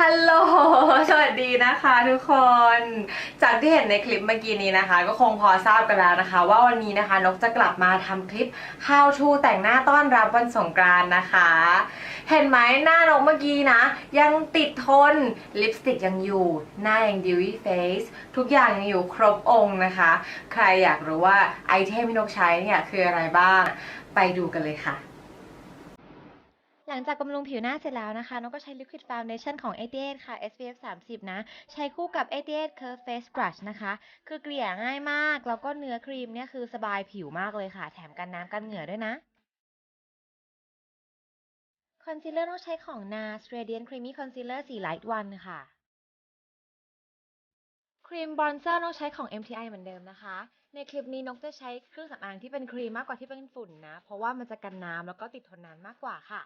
ฮัลโหล สวัสดีนะคะทุกคน จากที่เห็นในคลิปเมื่อกี้นี้นะคะ ก็คงพอทราบกันแล้วนะคะ ว่าวันนี้นะคะนกจะกลับมาทำคลิป How to แต่งหน้าต้อนรับวันสงกรานต์นะคะ เห็นไหมหน้านกเมื่อกี้นะ ยังติดทน ลิปสติกยังอยู่ หน้ายัง dewy face ทุกอย่างยังอยู่ครบองค์นะคะ ใครอยากรู้ว่าไอเทมที่นกใช้เนี่ยคืออะไรบ้าง ไปดูกันเลยค่ะ หลังจากบำรุงผิวหน้าเสร็จแล้วนะคะน้องก็ใช้ Liquid Foundation ของ88ค่ะ SPF 30 นะ ใช้คู่กับ88 Curve Face Brush นะคะ คือเกลี่ยง่ายมาก แล้วก็เนื้อครีมเนี่ยคือสบายผิวมากเลยค่ะ แถมกันน้ำกันเหงื่อด้วยนะคอนซีลเลอร์ต้องใช้ของ NARS Radiant Creamy Concealer สี Light One ค่ะ ครีมบรอนเซอร์ต้องใช้ของ MTI เหมือนเดิมนะคะ ในคลิปนี้นกจะใช้เครื่องสำอางที่เป็นครีมมากกว่าที่เป็นฝุ่นนะ เพราะว่ามันจะกันน้ำแล้วก็ติดทนนานมากกว่าค่ะ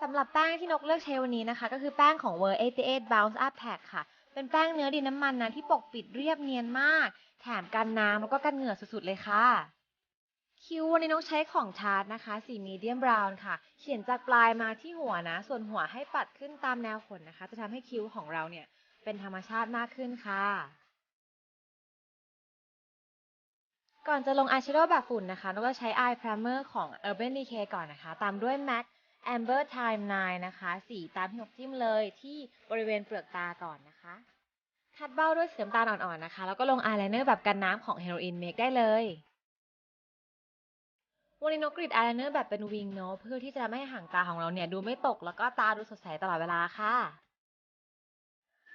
สำหรับแป้งที่นกเลือกใช้วันนี้นะคะ ก็คือแป้งของ Ver 88 Bounce Up Pack ค่ะ เป็นแป้งเนื้อดินน้ำมันนะที่ปกปิดเรียบเนียนมาก แถมกันน้ำแล้วก็กันเหงื่อสุดๆเลยค่ะ คิ้ววันนี้นกใช้ของชาร์ตนะคะ สีมีเดียมบราวน์ค่ะ เขียนจากปลายมาที่หัวนะ ส่วนหัวให้ปัดขึ้นตามแนวขนนะคะ จะทำให้คิ้วของเราเนี่ยเป็นธรรมชาติมากขึ้นค่ะก่อนจะลงอายแชโดว์แบบฝุ่นนะคะนกก็ใช้ Eye Primer ของ Urban Decay ก่อนนะคะ ตามด้วย MAC Amber Time 9 นะคะ สีตามที่นกจิ้มเลยที่บริเวณเปลือกตาก่อนนะคะ ทัดเบ้าด้วยสีน้ำตาลอ่อนๆนะคะ แล้วก็ลงอายไลเนอร์แบบกันน้ำของ Heroin Make ได้เลย วันนี้นกกรีดอายไลเนอร์แบบเป็นวิงเนาะเพื่อที่จะไม่ให้หางตาของเราเนี่ยดูไม่ตกแล้วก็ตาดูสดใสตลอดเวลาค่ะ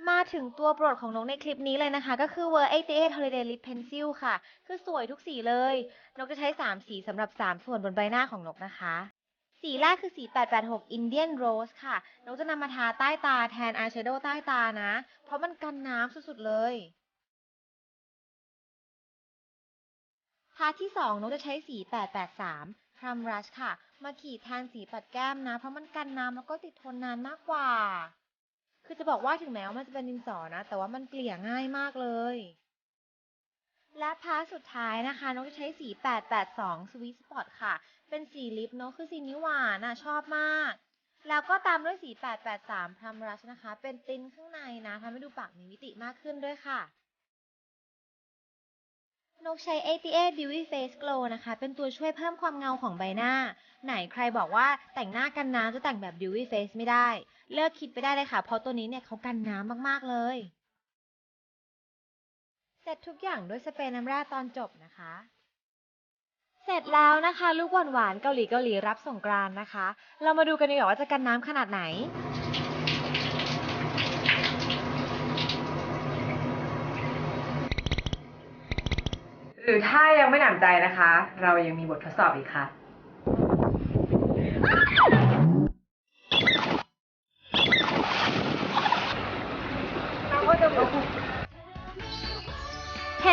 มาถึงตัวโปรดของนกในคลิปนี้เลยนะคะ ก็คือ Ver 88 Holiday Lip Pencil ค่ะ คือสวยทุกสีเลย นกจะใช้ 3 สีสำหรับ 3 ส่วนบนใบหน้าของนกนะคะ สีแรกคือสี 886 Indian Rose ค่ะนกจะนำมาทาใต้ตาแทนอายแชโดว์ใต้ตานะ เพราะมันกันน้ำสุดๆเลย พาร์ทที่ 2นกจะใช้สี 883 Plum Rush ค่ะ มาขีดแทนสีปัดแก้มนะ เพราะมันกันน้ำแล้วก็ติดทนนานมากกว่า คือจะบอกว่าถึงแม้ว่ามันจะเป็นดินสอนะ แต่ว่ามันเกลี่ยง่ายมากเลย และพาร์ทสุดท้ายนะคะนกจะใช้สี 882 Sweet Spot ค่ะ เป็นสีลิปเนอะคือสีนี้หวานอะชอบมาก แล้วก็ตามด้วยสี 883 Plum Rush นะคะ เป็นตินข้างในนะทำให้ดูปากมีมิติมากขึ้นด้วยค่ะ นกใช้ 88 Dewy Face Glow นะคะ เป็นตัวช่วยเพิ่มความเงาของใบหน้า ไหนใครบอกว่าแต่งหน้ากันน้ำจะแต่งแบบ Dewy Face ไม่ได้ เลิกคิดไปได้เลยค่ะ เพราะตัวนี้เนี่ยเขากันน้ำมากๆเลย เสร็จทุกอย่างด้วยสเปรย์น้ำแร่ตอนจบนะคะ เสร็จแล้วนะคะ ลูกหวานๆเกาหลีเกาหลีรับสงกรานต์นะคะ เรามาดูกันดีกว่าว่าจะกันน้ำขนาดไหนหรือถ้ายังไม่หนำใจนะคะ เรายังมีบททดสอบอีกค่ะ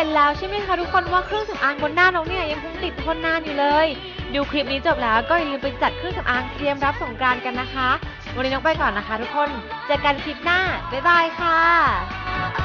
นแล้วใช่ไหมคะทุกคนว่าเครื่องสำอางบนหน้าน้องเนี่ยยังคงติดทนนานอยู่เลย ดูคลิปนี้จบแล้วก็อย่าลืมไปจัดเครื่องสำอางเตรียมรับสงกรานต์กันนะคะ วันนี้น้องไปก่อนนะคะ ทุกคนเจอกันคลิปหน้าบ๊ายบายค่ะ